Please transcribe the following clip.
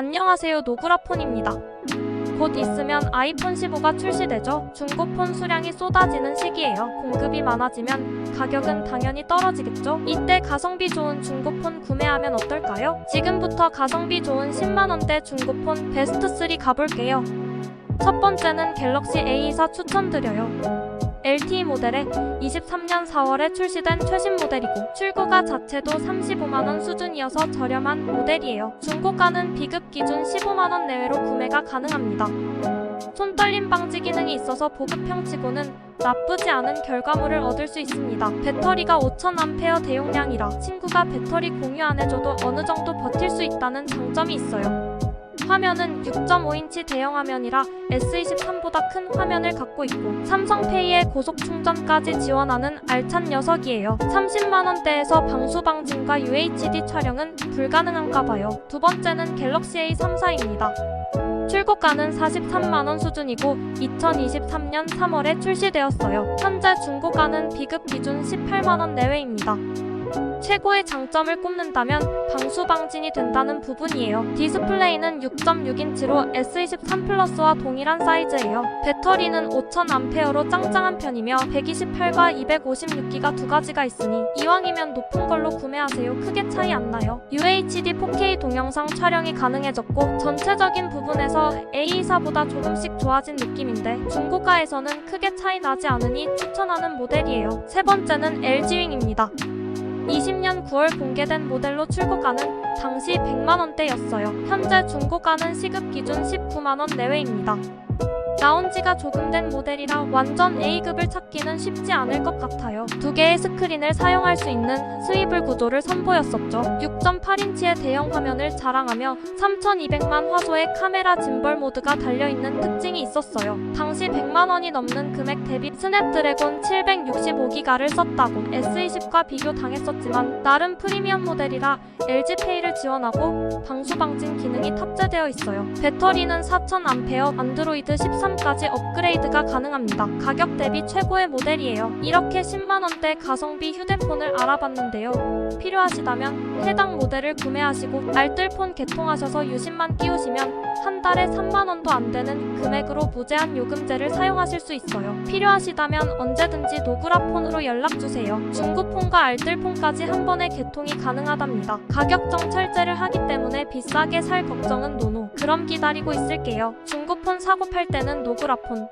안녕하세요 노그라폰입니다. 곧 있으면 아이폰 15가 출시되죠. 중고폰 수량이 쏟아지는 시기예요. 공급이 많아지면 가격은 당연히 떨어지겠죠. 이때 가성비 좋은 중고폰 구매하면 어떨까요? 지금부터 가성비 좋은 10만원대 중고폰 베스트 3 가볼게요. 첫 번째는 갤럭시 A24 추천드려요. LTE 모델에 23년 4월에 출시된 최신 모델이고 출고가 자체도 35만원 수준이어서 저렴한 모델이에요. 중고가는 비급 기준 15만원 내외로 구매가 가능합니다. 손떨림 방지 기능이 있어서 보급형치고는 나쁘지 않은 결과물을 얻을 수 있습니다. 배터리가 5000A 대용량이라 친구가 배터리 공유 안 해줘도 어느 정도 버틸 수 있다는 장점이 있어요. 화면은 6.5인치 대형 화면이라 S23보다 큰 화면을 갖고 있고 삼성페이에 고속 충전까지 지원하는 알찬 녀석이에요. 30만원대에서 방수 방진과 UHD 촬영은 불가능한가 봐요. 두 번째는 갤럭시 A34입니다. 출고가는 43만원 수준이고 2023년 3월에 출시되었어요. 현재 중고가는 비급 기준 18만원 내외입니다. 최고의 장점을 꼽는다면 방수 방진이 된다는 부분이에요. 디스플레이는 6.6인치로 S23 플러스와 동일한 사이즈예요. 배터리는 5000A로 짱짱한 편이며 128과 256기가 두 가지가 있으니 이왕이면 높은 걸로 구매하세요. 크게 차이 안 나요. UHD 4K 동영상 촬영이 가능해졌고 전체적인 부분에서 A24보다 조금씩 좋아진 느낌인데 중고가에서는 크게 차이 나지 않으니 추천하는 모델이에요. 세 번째는 LG윙입니다. 20년 9월 공개된 모델로 출고가는 당시 100만원대였어요. 현재 중고가는 시급 기준 19만원 내외입니다. 나온 지가 조금 된 모델이라 완전 A급을 찾기는 쉽지 않을 것 같아요. 두 개의 스크린을 사용할 수 있는 스위블 구조를 선보였었죠. 6.8인치의 대형 화면을 자랑하며 3200만 화소의 카메라 짐벌 모드가 달려있는 특징이 있었어요. 당시 100만 원이 넘는 금액 대비 스냅드래곤 765기가를 썼다고 S20과 비교 당했었지만 나름 프리미엄 모델이라 LG페이를 지원하고 방수 방진 기능이 탑재되어 있어요. 배터리는 4000A 안드로이드 13 까지 업그레이드가 가능합니다. 가격 대비 최고의 모델이에요. 이렇게 10만원대 가성비 휴대폰을 알아봤는데요. 필요하시다면 해당 모델을 구매하시고 알뜰폰 개통하셔서 유심만 끼우시면 한 달에 3만원도 안 되는 금액으로 무제한 요금제를 사용하실 수 있어요. 필요하시다면 언제든지 노그라폰으로 연락주세요. 중고폰과 알뜰폰까지 한 번에 개통이 가능하답니다. 가격정 철제를 하기 때문에 비싸게 살 걱정은 노노. 그럼 기다리고 있을게요. 중고폰 사고 팔 때는 노그라폰.